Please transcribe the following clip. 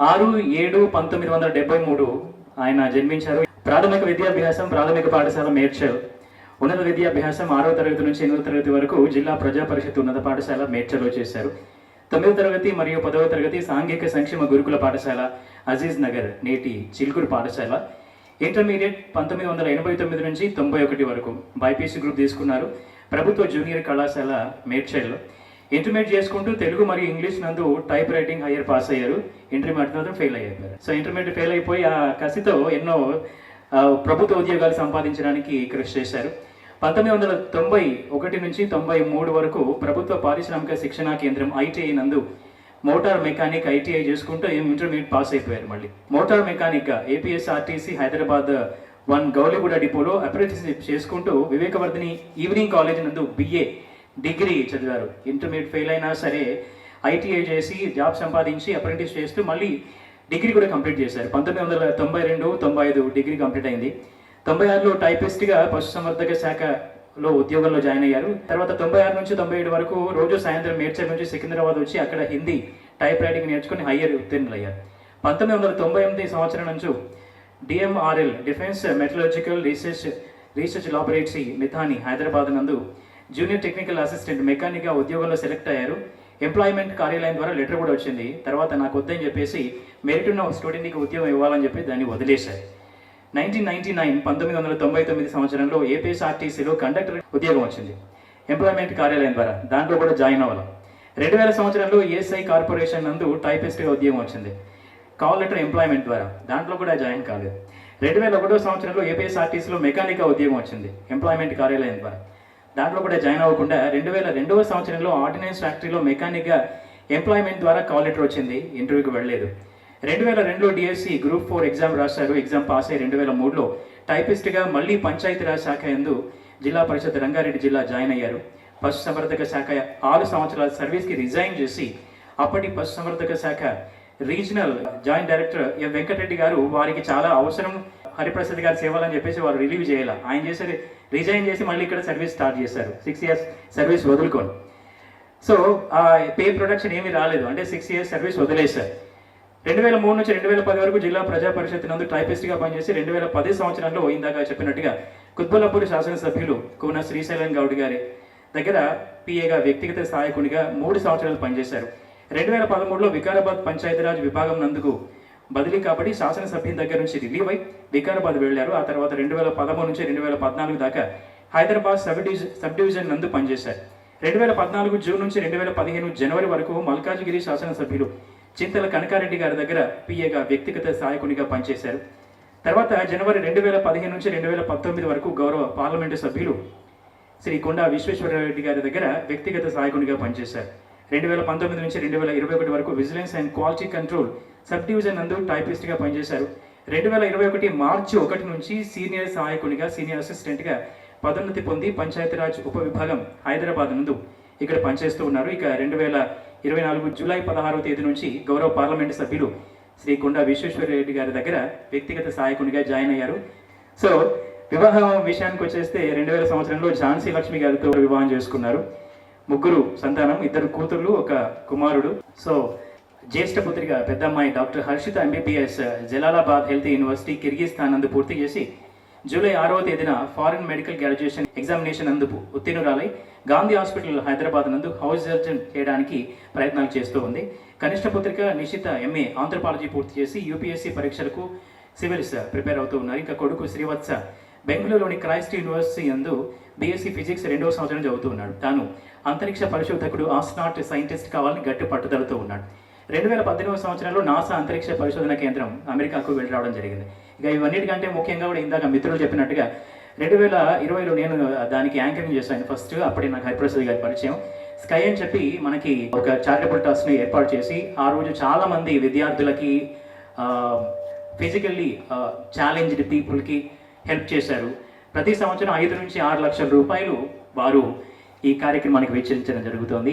ఆరు ఏడు పంతొమ్మిది వందల డెబ్బై మూడు ఆయన జన్మించారు. ప్రాథమిక విద్యాభ్యాసం ప్రాథమిక పాఠశాల మేడ్చల్. ఉన్నత విద్యాభ్యాసం ఆరో తరగతి నుంచి ఎనిమిదో తరగతి వరకు జిల్లా ప్రజా పరిషత్ ఉన్నత పాఠశాల మేడ్చల్లో చేశారు. తొమ్మిదో తరగతి మరియు పదవ తరగతి సాంఘిక సంక్షేమ గురుకుల పాఠశాల అజీజ్ నగర్ నేటి చిల్కూరు పాఠశాల. ఇంటర్మీడియట్ పంతొమ్మిది వందల ఎనభై తొమ్మిది నుంచి తొంభై ఒకటి వరకు బైపీసీ గ్రూప్ తీసుకున్నారు. ప్రభుత్వ జూనియర్ కళాశాల మేడ్చల్లో. ఇంటర్మీడియట్ చేసుకుంటూ తెలుగు మరియు ఇంగ్లీష్ నందు టైప్ రైటింగ్ హయ్యర్ పాస్ అయ్యారు. ఇంటర్మీడియట్ మాత్రం ఫెయిల్ అయ్యారు సో ఇంటర్మీడియట్ ఫెయిల్ అయిపోయి ఆ కసితో ఎన్నో ప్రభుత్వ ఉద్యోగాలు సంపాదించడానికి కృషి చేశారు. పంతొమ్మిది వందల తొంభై ఒకటి నుంచి తొంభై మూడు వరకు ప్రభుత్వ పారిశ్రామిక శిక్షణా కేంద్రం ఐటీఐ నందు మోటార్ మెకానిక్ ఐటీఐ చేసుకుంటూ ఇంటర్మీడియట్ పాస్ అయిపోయారు మళ్ళీ. Motor mechanic APSRTC Hyderabad one Gowliguda డిపోలో అప్రెంటిస్షిప్ చేసుకుంటూ వివేకవర్ధిని ఈవినింగ్ కాలేజ్ నందు బిఏ డిగ్రీ చదివారు. ఇంటర్మీడియట్ ఫెయిల్ అయినా సరే ఐటీఐ చేసి జాబ్ సంపాదించి అప్రెంటిస్ చేస్తూ మళ్ళీ డిగ్రీ కూడా కంప్లీట్ చేశారు. పంతొమ్మిది వందల తొంభై రెండు తొంభై ఐదు డిగ్రీ కంప్లీట్ అయింది. తొంభై ఆరులో టైపిస్ట్గా పశుసంవర్ధక శాఖలో ఉద్యోగంలో జాయిన్ అయ్యారు. తర్వాత తొంభై ఆరు నుంచి తొంభై ఏడు వరకు రోజు సాయంత్రం మేడ్చల్ నుంచి సికింద్రాబాద్ వచ్చి అక్కడ హిందీ టైప్ రైటింగ్ నేర్చుకుని హయ్యర్ ఉత్తీర్ణులయ్యారు. పంతొమ్మిది వందల తొంభై ఎనిమిది సంవత్సరం నుంచి DMRL defence metallurgical research research laboratory Midhani Hyderabad నందు జూనియర్ టెక్నికల్ అసిస్టెంట్ మెకానిక్గా ఉద్యోగంలో సెలెక్ట్ అయ్యారు. ఎంప్లాయ్మెంట్ కార్యాలయం ద్వారా లెటర్ కూడా వచ్చింది. తర్వాత నాకు వద్దని చెప్పేసి మెరిట్ ఉన్న స్టూడెంట్కి ఉద్యోగం ఇవ్వాలని చెప్పి దాన్ని వదిలేశారు. నైన్టీన్ నైన్టీ నైన్ పంతొమ్మిది వందల తొంభై తొమ్మిది సంవత్సరంలో ఏపీఎస్ఆర్టీసీలో కండక్టర్ ఉద్యోగం వచ్చింది. ఎంప్లాయ్మెంట్ కార్యాలయం ద్వారా దాంట్లో కూడా జాయిన్ అవ్వాలి. రెండు వేల సంవత్సరంలో ఏఎస్ఐ కార్పొరేషన్ నందు టైపిస్ట్గా ఉద్యోగం వచ్చింది. కాల్ లెటర్ ఎంప్లాయ్మెంట్ ద్వారా దాంట్లో కూడా జాయిన్ కాలేదు. రెండు వేల ఒకటో సంవత్సరంలో ఏపీఎస్ఆర్టీసీలో మెకానిక్గా ఉద్యోగం వచ్చింది. ఎంప్లాయ్మెంట్ కార్యాలయం ద్వారా. దాంట్లో కూడా జాయిన్ అవ్వకుండా రెండు వేల రెండవ సంవత్సరంలో ఆర్డినెన్స్ ఫ్యాక్టరీలో మెకానిక్గా ఎంప్లాయ్మెంట్ ద్వారా కాల్ లెటర్ వచ్చింది. ఇంటర్వ్యూకి వెళ్ళలేదు. రెండు వేల రెండులో డిఎస్సి గ్రూప్ ఫోర్ ఎగ్జామ్ రాశారు. ఎగ్జామ్ పాస్ అయ్యి రెండు వేల మూడులో టైపిస్ట్గా మళ్ళీ పంచాయతీరాజ్ శాఖ ఎందు జిల్లా పరిషత్ రంగారెడ్డి జిల్లా జాయిన్ అయ్యారు. పశుసంవర్ధక శాఖ ఆరు సంవత్సరాల సర్వీస్కి రిజైన్ చేసి అప్పటి పశుసంవర్ధక శాఖ regional joint director M Venkatareddy గారు వారికి చాలా అవసరం హరిప్రసాద్ గారి సేవలని చెప్పేసి వారు రిలీవ్ చేయాలి. ఆయన చేసే రిజైన్ చేసి మళ్ళీ ఇక్కడ సర్వీస్ స్టార్ట్ చేశారు. సిక్స్ ఇయర్స్ సర్వీస్ వదులుకొని. సో ఆ పే ప్రొడక్షన్ ఏమీ రాలేదు. అంటే సిక్స్ ఇయర్స్ సర్వీస్ వదిలేశారు. రెండు వేల మూడు నుంచి రెండు వేల పది వరకు జిల్లా ప్రజా పరిషత్ నందు టైపిస్ట్గా పనిచేసి రెండు వేల పది సంవత్సరంలో ఇందాక చెప్పినట్టుగా కుత్బలపూర్ శాసనసభ్యులు కూన శ్రీశైలం గౌడ్ గారి దగ్గర పిఏగా వ్యక్తిగత సహాయకునిగా మూడు సంవత్సరాలు పనిచేశారు. రెండు వేల పదమూడులో వికారాబాద్ పంచాయతీరాజ్ విభాగం నందుకు బదిలీ కాబట్టి శాసనసభ్యుని దగ్గర నుంచి రిలీవ్ అయి వికారాబాద్ వెళ్ళారు. ఆ తర్వాత రెండు వేల పదమూడు నుంచి రెండు వేల పద్నాలుగు దాకా Hyderabad sub division sub division నందు పనిచేశారు. రెండు వేల పద్నాలుగు జూన్ నుంచి రెండు వేల పదిహేను జనవరి వరకు మల్కాజ్గిరి శాసనసభ్యులు చింతల కనకారెడ్డి గారి దగ్గర పిఏగా వ్యక్తిగత సహాయకునిగా పనిచేశారు. తర్వాత జనవరి రెండు వేల పదిహేను నుంచి రెండు వేల పంతొమ్మిది వరకు గౌరవ పార్లమెంటు సభ్యులు శ్రీ కొండా విశ్వేశ్వరరెడ్డి గారి దగ్గర వ్యక్తిగత సహాయకునిగా పనిచేశారు. రెండు వేల పంతొమ్మిది నుంచి రెండు వేల ఇరవై ఒకటి వరకు vigilance and quality control sub division నందు టైపిస్ట్గా పనిచేశారు. రెండు వేల ఇరవై ఒకటి మార్చి ఒకటి నుంచి సీనియర్ సహాయకునిగా సీనియర్ అసిస్టెంట్గా పదోన్నతి పొంది పంచాయతీరాజ్ ఉప విభాగం హైదరాబాద్ నందు ఇక్కడ పనిచేస్తూ ఉన్నారు. ఇక రెండు వేల ఇరవై నాలుగు జూలై పదహారవ తేదీ నుంచి గౌరవ పార్లమెంటు సభ్యులు శ్రీ కొండా విశ్వేశ్వరరెడ్డి గారి దగ్గర వ్యక్తిగత సహాయకునిగా జాయిన్ అయ్యారు. సో వివాహం విషయానికి వచ్చేస్తే రెండు వేల సంవత్సరంలో ఝాన్సీ లక్ష్మి గారితో వివాహం చేసుకున్నారు. ముగ్గురు సంతానం ఇద్దరు కూతుర్లు ఒక కుమారుడు. సో జ్యేష్ఠ పుత్రిక పెద్దమ్మాయి doctor Harshitha MBBS uh, Jalalabad health university Kyrgyzstan నందు పూర్తి చేసి జూలై ఆరవ తేదీన ఫారిన్ మెడికల్ గ్రాడ్యుయేషన్ ఎగ్జామినేషన్ అందుకు ఉత్తీర్ణురాలై గాంధీ హాస్పిటల్ హైదరాబాద్ నందు హౌస్ సర్జన్ చేయడానికి ప్రయత్నాలు చేస్తూ ఉంది. కనిష్ట పుత్రిక నిషిత ఎంఏ ఆంథ్రపాలజీ పూర్తి చేసి యూపీఎస్సీ పరీక్షలకు సివిల్స్ ప్రిపేర్ అవుతూ ఉన్నారు. ఇంకా కొడుకు శ్రీవత్స బెంగళూరులోని క్రైస్ట్ యూనివర్సిటీ యందు బీఎస్సీ ఫిజిక్స్ రెండవ సంవత్సరం చదువుతూ ఉన్నాడు. తాను అంతరిక్ష పరిశోధకుడు ఆస్ట్రాట్ సైంటిస్ట్ కావాలని గట్టి పట్టుదలతో ఉన్నాడు. రెండు వేల పద్దెనిమిది సంవత్సరంలో నాసా అంతరిక్ష పరిశోధన కేంద్రం అమెరికాకు వెళ్ళి రావడం జరిగింది. ఇక ఇవన్నిటికంటే ముఖ్యంగా కూడా ఇందాక మిత్రులు చెప్పినట్టుగా రెండు వేల ఇరవైలో నేను దానికి యాంకరింగ్ చేశాను. ఫస్ట్ అప్పుడే నాకు హరిప్రసాద్ గారి పరిచయం. స్కై అని చెప్పి మనకి ఒక చారిటబుల్ ట్రస్ట్ని ఏర్పాటు చేసి ఆ రోజు చాలామంది విద్యార్థులకి ఫిజికల్లీ ఛాలెంజ్డ్ పీపుల్కి హెల్ప్ చేశారు. ప్రతి సంవత్సరం ఐదు నుంచి ఆరు లక్షల రూపాయలు వారు ఈ కార్యక్రమానికి వెచ్చించడం జరుగుతోంది.